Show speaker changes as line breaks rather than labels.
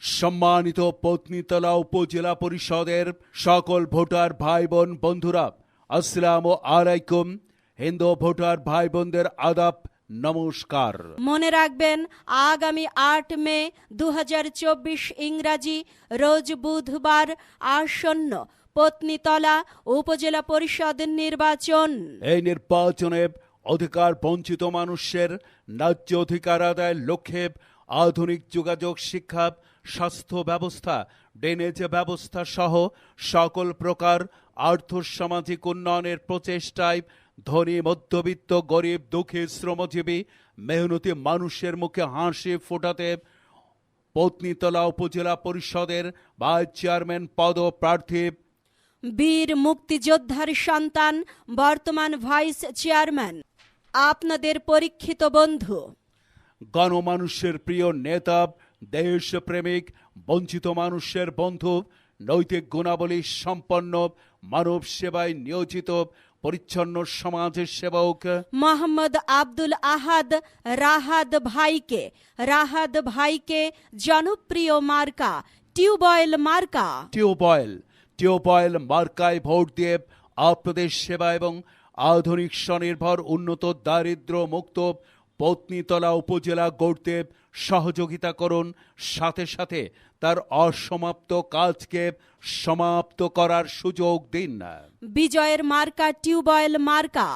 সম্মানিত পত্নীতলা উপজেলা পরিষদের সকল ভোটার ভাই বোন বন্ধুরা আসসালাম আলাইকুম। হিন্দু ভোটার ভাই বোনদের আদাব নমস্কার।
মনে রাখবেন আগামী আট মে দু ইংরাজি রোজ বুধবার আসন্ন পত্নীতলা উপজেলা পরিষদ নির্বাচন।
এই নির্বাচনে অধিকার বঞ্চিত মানুষের ন্যায্য অধিকার আদায়ের লক্ষ্যে আধুনিক যোগাযোগ, শিক্ষা, স্বাস্থ্য ব্যবস্থা ড্রেনেজ ব্যবস্থা সহ সকল প্রকার আর্থসামাজিক উন্নয়নের প্রচেষ্টায় ধনী, মধ্যবিত্ত, গরিব, দুঃখী, শ্রমজীবী, মেহনতি মানুষের মুখে হাসি ফোটাতে পত্নীতলা উপজেলা পরিষদের ভাইস চেয়ারম্যান পদপ্রার্থী
বীর মুক্তিযোদ্ধার সন্তান, বর্তমান ভাইস চেয়ারম্যান। আপনাদের পরীক্ষিত বন্ধু।
গণমানুষের প্রিয় নেতা দেশপ্রেমিক বঞ্চিত মানুষের বন্ধু নৈতিক গুণাবলী সম্পন্ন মানব সেবায় নিয়োজিত পরিচ্ছন্ন সমাজের সেবক।
মোহাম্মদ আব্দুল আহাদ রাহাদ ভাইকে রাহাদ ভাইকে জনপ্রিয় মার্কা টিউবয়েল মার্কা।
টিউবয়েল টিউবয়েল মার্কায় ভোট দিয়ে আপনাদের সেবা এবং আধুনিক স্বনির্ভর উন্নত দারিদ্র মুক্ত পত্নীতলা উপজেলা গড়তে সহযোগিতা করুন। সাথে সাথে তার অসমাপ্ত কাজকে সমাপ্ত করার সুযোগ দিন।
না বিজয়ের মার্কা টিউবয়েল মার্কা।